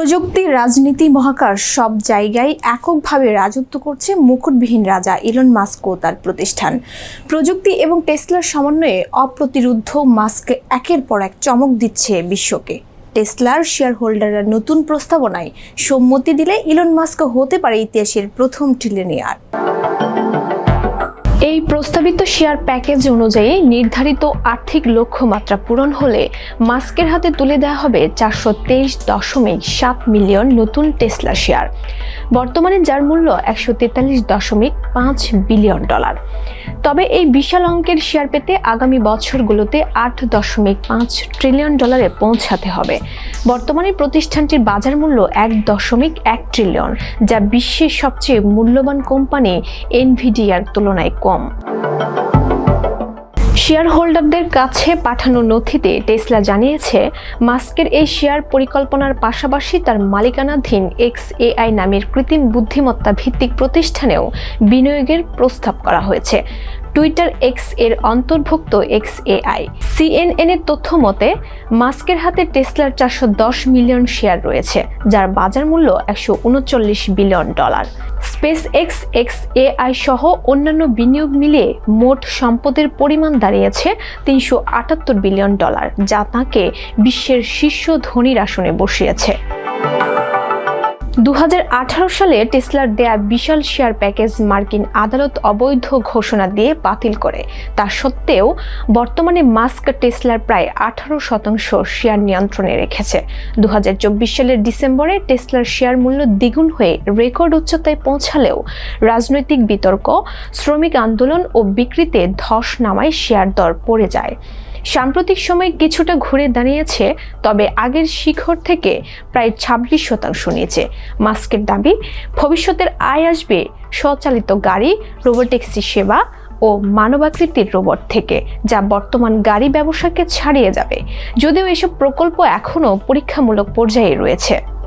প্রযুক্তি, রাজনীতি, মহাকাশ সব জায়গায় এককভাবে রাজত্ব করছে মুকুটবিহীন রাজা ইলন মাস্ক ও তার প্রতিষ্ঠান। প্রযুক্তি এবং টেসলার সমন্বয়ে অপ্রতিরুদ্ধ মাস্ক একের পর এক চমক দিচ্ছে বিশ্বকে। টেসলার শেয়ার হোল্ডাররা নতুন প্রস্তাবনায় সম্মতি দিলে ইলন মাস্ক হতে পারে ইতিহাসের প্রথম ট্রিলিয়নিয়ার এই প্রস্তাবিত শেয়ার প্যাকেজ অনুযায়ী নির্ধারিত আর্থিক লক্ষ্যমাত্রা পূরণ হলে মাস্কের হাতে তুলে দেওয়া হবে চারশো তেইশ দশমিক সাত মিলিয়ন নতুন টেসলা শেয়ার। বর্তমানে যার মূল্য একশো তেতাল্লিশ দশমিক পাঁচ বিলিয়ন ডলার। তবে এই বিশাল অঙ্কের শেয়ার পেতে আগামী বছরগুলোতে আট দশমিক পাঁচ ট্রিলিয়ন ডলারে পৌঁছাতে হবে। বর্তমানে প্রতিষ্ঠানটির বাজার মূল্য এক দশমিক এক ট্রিলিয়ন, যা বিশ্বের সবচেয়ে মূল্যবান কোম্পানি এনভিডিয়ার তুলনায় কম। শেয়ার হোল্ডারদের কাছে পাঠানো নথিতে টেসলা জানিয়েছে, মাস্কের এই শেয়ার পরিকল্পনার পাশাপাশি তার মালিকানাধীন এক্স এআই নামের কৃত্রিম বুদ্ধিমত্তা ভিত্তিক প্রতিষ্ঠানেও বিনিয়োগের প্রস্তাব করা হয়েছে। টুইটার এক্সের অন্তর্ভুক্ত এক্স এআই সিএনএন এর তথ্য মতে, মাস্কের হাতে টেসলার চারশো দশ মিলিয়ন শেয়ার রয়েছে, যার বাজার মূল্য একশো উনচল্লিশ billion dollar. SpaceX xAI সহ অন্যান্য বিনিয়োগ মিলিয়ে মোট সম্পদের পরিমাণ দাঁড়িয়েছে তিনশো আটাত্তর বিলিয়ন ডলার, যা তাঁকে বিশ্বের শীর্ষ ধনীর আসনে বসিয়েছে। দু হাজার আঠারো সালে টেসলার দেয়া বিশাল শেয়ার প্যাকেজ মার্কিন আদালত অবৈধ ঘোষণা দিয়ে বাতিল করে। তা সত্ত্বেও বর্তমানে মাস্ক টেসলার প্রায় আঠারো শতাংশ শেয়ার নিয়ন্ত্রণে রেখেছে। দু হাজার চব্বিশ সালের ডিসেম্বরে টেসলার শেয়ার মূল্য দ্বিগুণ হয়ে রেকর্ড উচ্চতায় পৌঁছালেও রাজনৈতিক বিতর্ক, শ্রমিক আন্দোলন ও বিক্রিতে ধস নামায় শেয়ার দর পড়ে যায়। সাম্প্রতিক সময়ে কিছুটা ঘুরে দাঁড়িয়েছে, তবে আগের শিখর থেকে প্রায় ছাব্বিশ শতাংশ নিয়েছে। মাস্কের দাবি, ভবিষ্যতের আয় আসবে স্বচালিত গাড়ি, রোবোটিক্সি সেবা ও মানবাকৃতির রোবট থেকে, যা বর্তমান গাড়ি ব্যবসাকে ছাড়িয়ে যাবে। যদিও এসব প্রকল্প এখনও পরীক্ষামূলক পর্যায়ে রয়েছে।